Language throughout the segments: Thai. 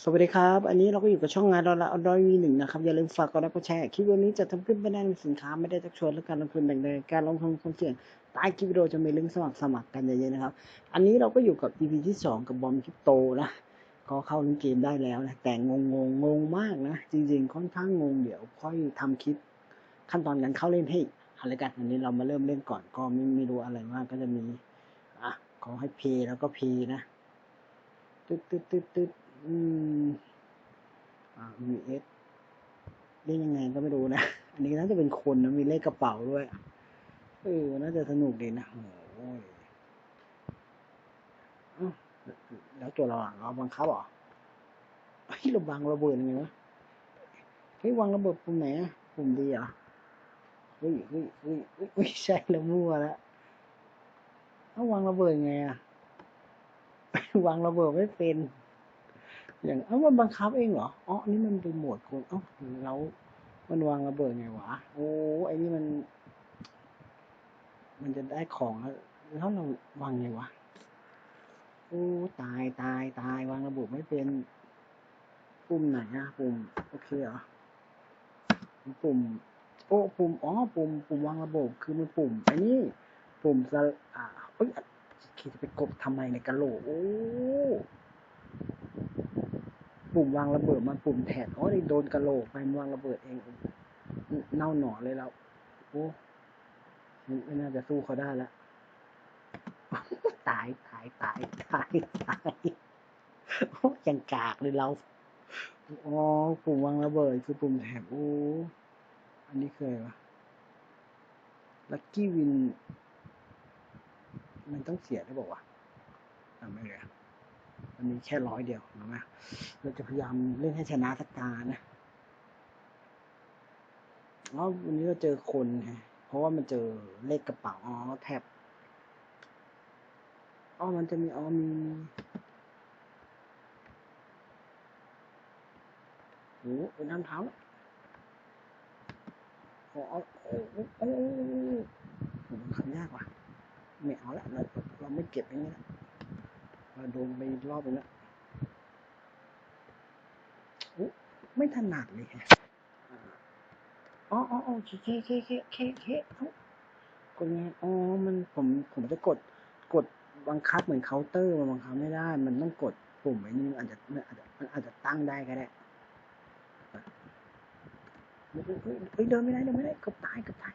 สวัสดีครับ อันนี้เราก็อยู่กับช่องงานเราละอร้อยวีหนึ่งนะครับ อย่าลืมฝากกดไลค์กดแชร์คลิปวันนี้จะทำขึ้นไม่ได้มีสินค้าไม่ได้จักชวนและการลงทุนแบ่งใดการลงทุนความเสี่ยงใต้คลิปวิดีโอจะมีลิงก์สมัครสมัครกันเยอะๆนะครับ อันนี้เราก็อยู่กับ EP ที่สองกับบอมคริปโตนะก็เข้าเล่นเกมได้แล้วนะแต่งงงงงมากนะ จริง ๆ ค่อนข้างงงเดี๋ยวค่อยทำคลิปขั้นตอนการเข้าเล่นให้อะไรกันอันนี้เรามาเริ่มเล่นก่อนก็ไม่ไม่รู้อะไรมากก็จะมีอะขอให้เพย์แล้วก็เพย์นะตึ๊ดตึ๊ดตึ๊ดตึ๊ด อืมอ่า VS เล่นยังไงก็ไม่รู้นะ อันนี้น่าจะเป็นคนนะ มีเลขกระเป๋าด้วยเออน่าจะสนุกดีนะโอ้ยแล้วตัวเราอะเราบังคับเหรอเฮ้ยเราบังระเบิดยังไงวะเฮ้ยวางระเบิดปุ่มไหนอะปุ่มดีเหรอเฮ้ยเฮ้ยเฮ้ยเฮ้ยใช่แล้วมั่วแล้วเอาวางระเบิดไงอะวางระเบิดไม่เป็น อย่างเอ้ามันบังคับเองเหรออ๋อนี่มันเป็นโหมดคนเอ้าแล้วมันวางระเบิดไงวะโอ้ไอ้นี่มัน มันจะได้ของแล้วแล้วเราวางไงวะโอ้ตายตายตายวางระบบไม่เป็น ปุ่มไหนอะปุ่มโอเคเหรอปุ่ม โอ้ปุ่มอ๋อปุ่มปุ่มวางระบบคือมันปุ่มไอ้นี่ปุ่มสลอ่าเอ้ยคิดจะไปกดทำไมในกะโหลกโอ้ ปุ่มวางระเบิดมันปุ่มแทนอ๋อนี่โดนกระโหลกไปมันวางระเบิดเองเน่าหนอเลยเราโอ้ไม่ไม่น่าจะสู้เขาได้แล้วตายตายตายตายตายโอ้ยังกากเลยเราอ๋อปุ่มวางระเบิดคือปุ่มแถบโอ้อันนี้เคืออะไรวะลัคกี้วิน มันต้องเสียได้บอกว่าวะอะไม่เลยอะ มันมีแค่ร้อยเดียวนะเราจะพยายามเล่นให้ชนะสักตานะอ๋อวันนี้เราเจอคนฮะเพราะว่ามันเจอเลขกระเป๋าอ๋อแท็บอ๋อมันจะมีอ๋อมีโอ้โหน้ำเท้าแล้วโอ้โอ้โอ้โอ้โอ้ผมนขันยากว่ะไม่เอาละเราเราไม่เก็บอย่างนี้ละ เราโดนไปรอบนึงแล้วโอ้ไม่ถนัดเลยฮะอ๋ออ๋ออ๋อเคเคเคเคเคเคเอ้ากดไงอ๋อ มันผม ผมจะกด กดบังคับเหมือนเคาน์เตอร์มันบังคับไม่ได้ มันต้องกดปุ่มไอ้นี่มันอาจจะมันอาจจะมันอาจจะตั้งได้ก็ได้เฮ้ยเฮ้ยเฮ้ยเดินไม่ได้เดินไม่ได้เกือบตายเกือบตาย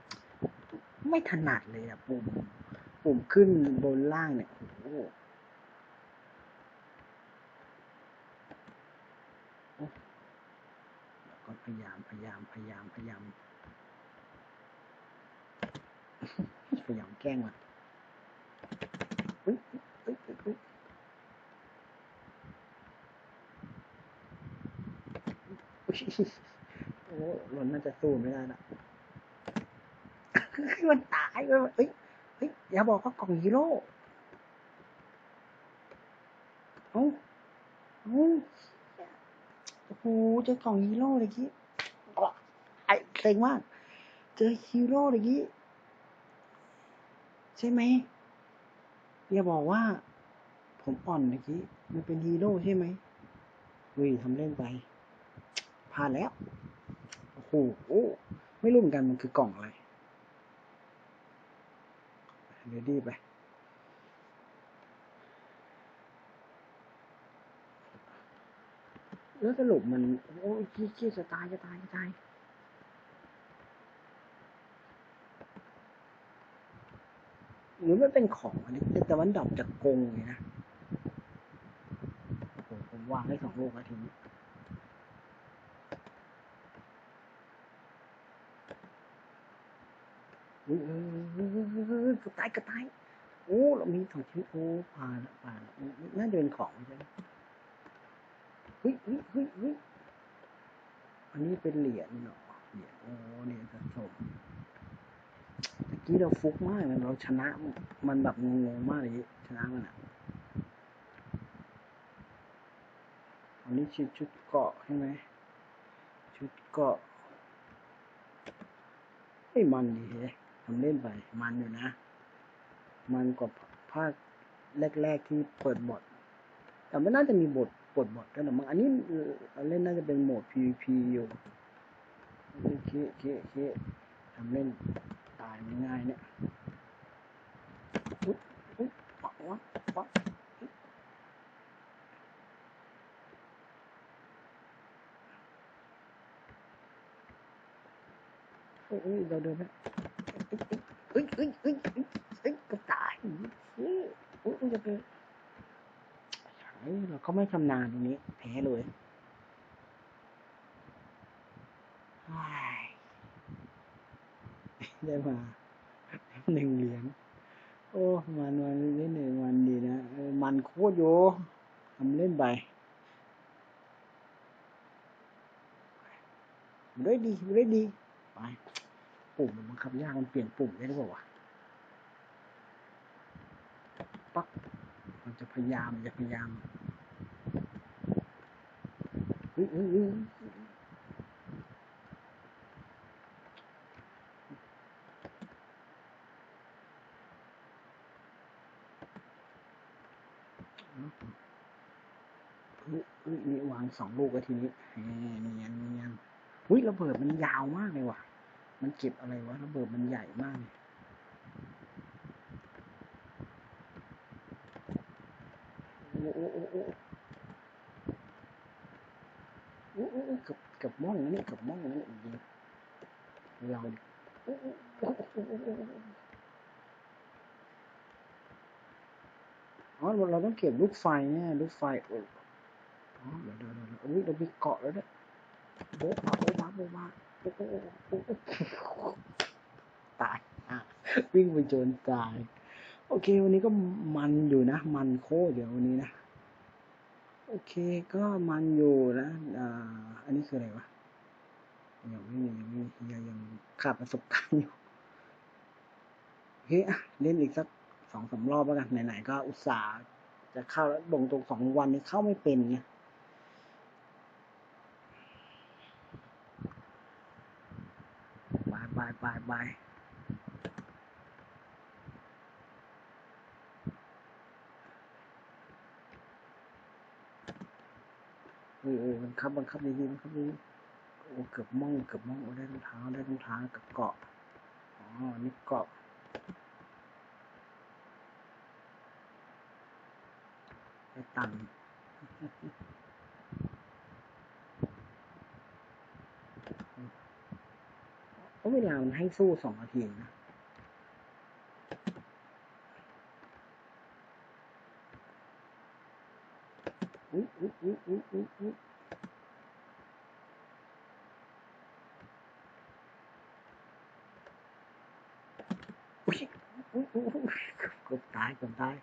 ไม่ถนัดเลยอะปุ่ม ปุ่มขึ้นบนล่างเนี่ย โอ้โหโอ้แล้วก็ พยายามพยายามพยายามพยายามพยายามแกล้งมันอุ๊ยอุ๊ยอุ๊ยอุ๊ยอุ๊ยโอ้มันน่าจะสู้ไม่ได้ละมันตายไปเอ้ยเฮ้ยอย่าบอกว่ากล่องฮีโร่ เอ้าเอ้า โหเจอกล่องฮีโร่เลยกี้ไอ้เซ็งมาก เจอฮีโร่เลยกี้ใช่ไหมอย่าบอกว่า ผมอ่อนเมื่อกี้ มันเป็นฮีโร่ใช่ไหมเฮ้ยทำเล่นไปพลาดแล้ว โอ้โห ไม่รู้เหมือนกันมันคือกล่องอะไร เดี๋ยวดีไป แล้วสรุปมัน โอ้ยขี้ขี้จะตายจะตายจะตายหรือมันเป็นของอันนี้แต่มันดอปจากกงเลยนะโอ้โหผมวางได้สองลูกแล้วทีนี้กือบตายกือบตายโอ้ เรามีสองชิ้นโอ้ผ่านละผ่านละน่าจะเป็นของใช่ไหม ฮ้ยเฮ้ยเฮ้ยเฮ้ยอันนี้เป็นเหรียญเนาะเหรียญโอ้เหรียญสะสมตะกี้เราฟุกมากเลยเราชนะมันแบบงงๆมากเลยชนะมันอะอันนี้ชุดชุดเกาะใช่ไหมชุดเกาะเฮ้มันดีเฮ้ยทำเล่นไปมันอยู่นะ มันกว่าภาคแรก ๆที่เปิดบท แต่ไม่น่าจะมีบทบทบทกันหรอมั้งอันนี้เล่นน่าจะเป็นโหมด PVP อยู่เคเคเคทำเล่นตายไม่ง่ายเนี่ยอุ๊ยอุ๊ยปักวะปักเอ้ยเอ้ยเราเดินไปเอ้ยเอ้ยเอ้ยเอ้ยเอ้ยก็ตายเฮ้ยอ้ยเอ้ยจะไปเฮ้ยเราก็ไม่ชำนาญตรงนี้แพ้เลยได้มาหนึ่งเหรียญโอ้มันวันนี้หนึ่งวันดีนะมันโคตรโยทำเล่นไปได้ดีได้ดีไปปุ่มมันบังคับยากมันเปลี่ยนปุ่มได้หรือเปล่าวะปักมันจะพยายามมันจะพยายามเฮ้ยเฮ้ยเฮ้ยเฮ้ยเฮ้ย นี่วางสองลูกแล้วทีนี้เนียนเนียนอุ้ยระเบิดมันยาวมากเลยว่ะ มันเก็บอะไรวะระเบิดมันใหญ่มากเลยโอ้โอ้โอ้โอ้โอ้โอ้โอ้เกับเกับ ม่องนะเนี่ยเกับม่องนี้อีกลองอ๋อเราต้องเก็บลูกไฟเนี่ยลูกไฟโอ้อ๋อเดี๋ยวเดี๋ยวเดี๋ยวอุ้ยเรามีเกาะแล้วเนี่ยโบ๊ะมาโบ๊ะมาโบ๊ะมาโอ้โอ้โอ้โอ้โอ้ตายอะวิ่งไปจนตาย โอเค วันนี้ก็มันอยู่นะ มันโคเดี๋ยววันนี้นะ โอเค ก็มันอยู่นะอ่าอันนี้คืออะไรวะ ยังไม่มียังไม่มียังยังขาดประสบการณ์อยู่เคอะเล่นอีกสักสองสามรอบแล้วกันไหนๆก็อุตส่าห์จะเข้าแล้วบ่งตรงสองวันนี้เข้าไม่เป็นไงบายบายบายบายโอ้โหบังคับบังคับดีๆบังคับดีๆ เกือบม่องเกือบม่องโอ้ได้รองเท้าได้รองเท้ากับเกาะอ๋อนี่เกาะได้ตังเพราะเวลามันให้สู้สองนาทีนะอุ๊อุ๊อุ๊อุ๊อุ๊อุ๊ยอุ๊ยอุ๊ยอุ๊ยเกือบตายเกือบตาย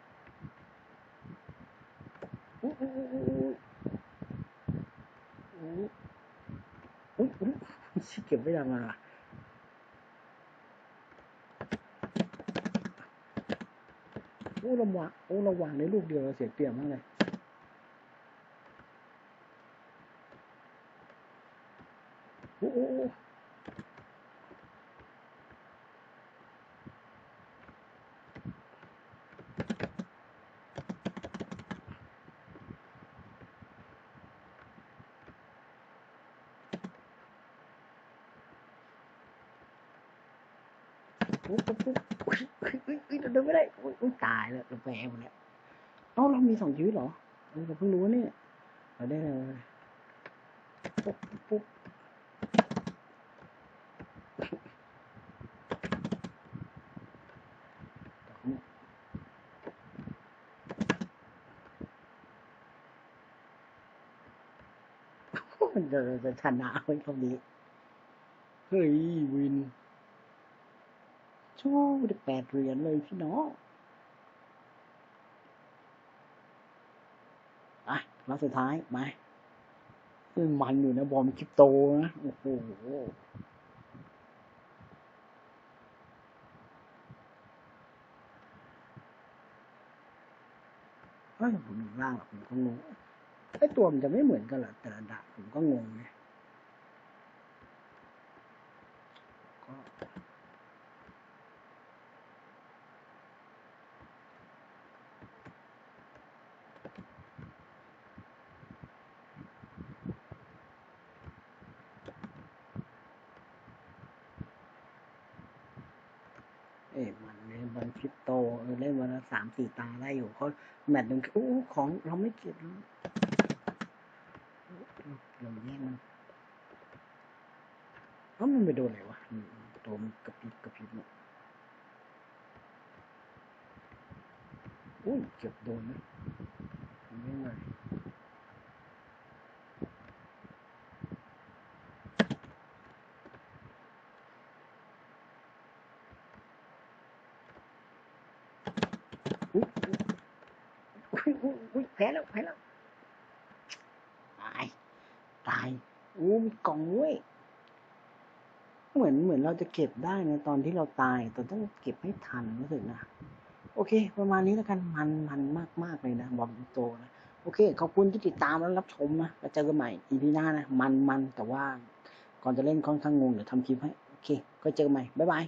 อุ้ยอุ้ยอุ้ยอุ๊ยอุ๊ยอุ๊ยอุ๊ยชิเก็บไม่ได้มาว่ะโอ้ระวังอู้ระวังในลูกเดียวเราเสียเปรียบมากเลย โอ้โอ้โอ้ โอ้โอ้โอ้อุ๊ยอุ๊ยอุ๊ยอุ๊ยเราเดินไม่ได้อุ๊ยอุ๊ยตายแล้วเราแพ้หมดแล้วเอ้าเรามีสองชีวิตเหรอเราเพิ่งรู้เนี่ยเราได้เลยปุ๊บปุ๊บมันจะชนะไว้คำนี้เฮ้ยวิน โชว์ได้แปดเหรียญเลยพี่น้องอะรอบสุดท้ายมามันมันอยู่นะบอมคริปโตนะ โอ้โหเฮ้ยผมอยู่ล่างอผมก็งงไอ้ตัวมันจะไม่เหมือนกันเหรอแต่ละดาผมก็งงไง พีคโตเล่นมาแล้วสามสี่ตาได้อยู่เขาแมตช์หนึ่งโอ้ของเราไม่เก็บแล้วเราแย่งมันเอ้ามันไปโดนอะไรวะอืมโดนกระพริบกระพริบเนี่ยอุ้ยเกือบโดนนะไม่ไหวอุ้ยอุ้ยอุ้ยอุ้ยแพ้แล้วแพ้แล้วตายตายอู้มีกล่องเว้ยเหมือนเหมือนเราจะเก็บได้ในะตอนที่เราตายแต่ต้องเก็บให้ทันรู้สึกนะโอเค ประมาณนี้แล้วกันมันมันมากมากเลยนะบอมโตนะโอเคขอบคุณที่ติดตามและรับชมนะแล้วเจอกันใหม่ EP หน้านะมันมันแต่ว่าก่อนจะเล่นค่อนข้างงงเดี๋ยวทำคลิปให้โอเค ก็เจอกันใหม่บ๊ายบาย